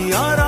यारा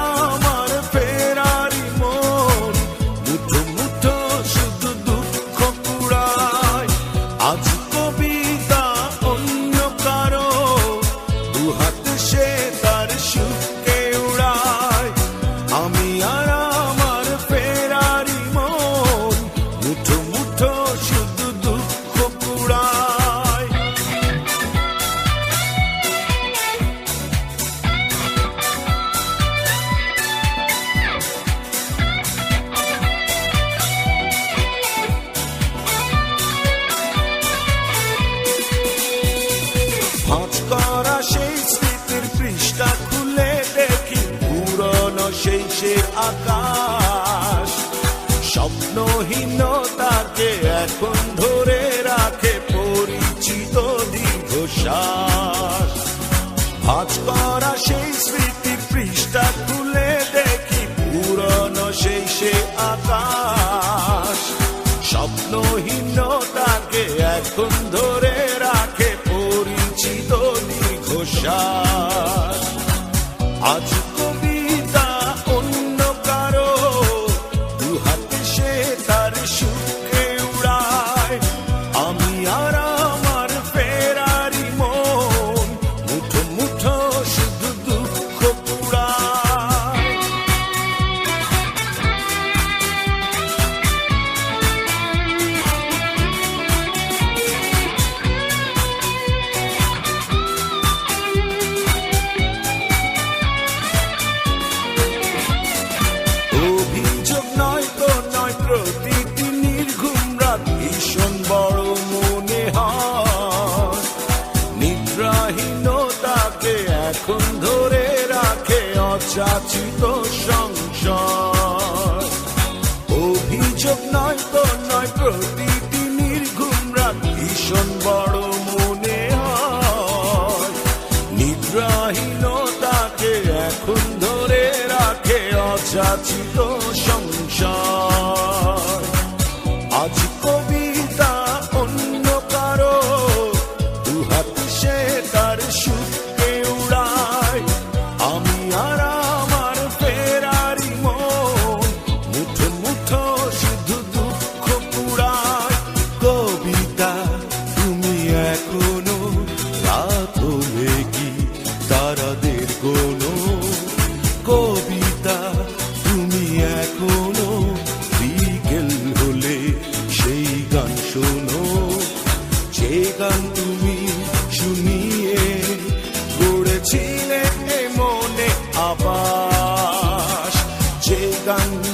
সে আকাশ। স্বপ্নহীনতাকে এখন ধরে রাখে পরিচিত দীর্ঘশ্বাস। ভাঁজ করা সেই স্মৃতির পৃষ্ঠা খুলে দেখি, পুরনো সেই সে আকাশ। স্বপ্নহীনতাকে এখন ধরে রাখে পরিচিত দীর্ঘশ্বাস। অচাচিত সংসার। অভিযোগ নয় তো নয়, প্রতিটি নির্ঘুম রাত ভীষণ বড় মনে হয়। নিদ্রাহীনতাকে এখন ধরে রাখে অযাচিত সংসার। আবাস যে গান